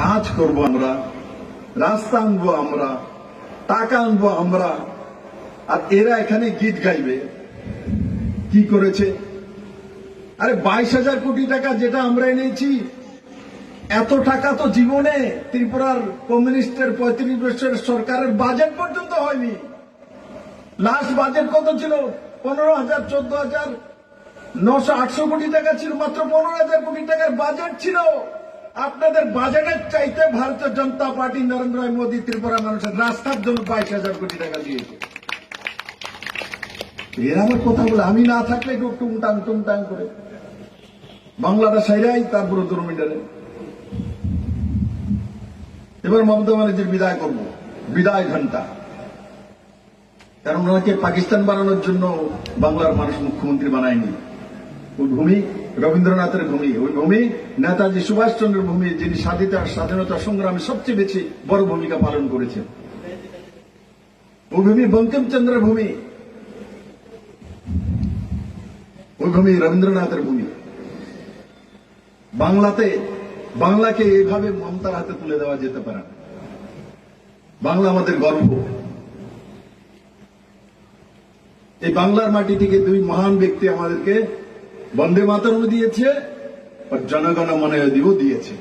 কাজ করব আমরা, রাস্তা আনব আমরা, টাকা আনব আমরা, আর এরা এখানে গীত গাইবে। কি করেছে? আরে বাইশ হাজার কোটি টাকা যেটা আমরা এনেছি, এত টাকা তো জীবনে ত্রিপুরার কমিউনিস্টের পঁয়ত্রিশ বছরের সরকারের বাজেট পর্যন্ত হয়নি। লাস্ট বাজেট কত ছিল? পনেরো হাজার, চোদ্দ হাজার, নশো আটশো কোটি টাকা ছিল, মাত্র পনেরো হাজার কোটি টাকার বাজেট ছিল। আপনাদের বাজেটের চাইতে ভারতীয় জনতা পার্টি নরেন্দ্র মোদী ত্রিপুরা মানুষের রাস্তার জন্য বাইশ হাজার কোটি টাকা দিয়েছে। এর আমার কথা বলে আমি না থাকলে একটু টুংটাং টুংটাং করে। বাংলাটা সাইরাই তারপরে দুর্মিটারে। এবার মমতা ব্যানার্জির বিদায় করব। বিদায় ঘণ্টা কারণ ওনাকে পাকিস্তান বানানোর জন্য বাংলার মানুষ মুখ্যমন্ত্রী বানায়নি। ভূমি, রবীন্দ্রনাথের ভূমি, ওই ভূমি, নেতাজি সুভাষচন্দ্রের ভূমি, যিনি স্বাধীনতা স্বাধীনতা সংগ্রামে সবচেয়ে বেশি বড় ভূমিকা পালন করেছেন। ওই ভূমি বঙ্কিমচন্দ্রের ভূমি। ওই ভূমি রবীন্দ্রনাথের ভূমি। বাংলাতে, বাংলাকে এইভাবে মমতার হাতে তুলে দেওয়া যেতে পারে না। বাংলা আমাদের গর্ব। এই বাংলার মাটি থেকে দুই মহান ব্যক্তি আমাদেরকে বন্দে মাতরম দিয়েছে আর জনগণ মনে দিব দিয়েছে।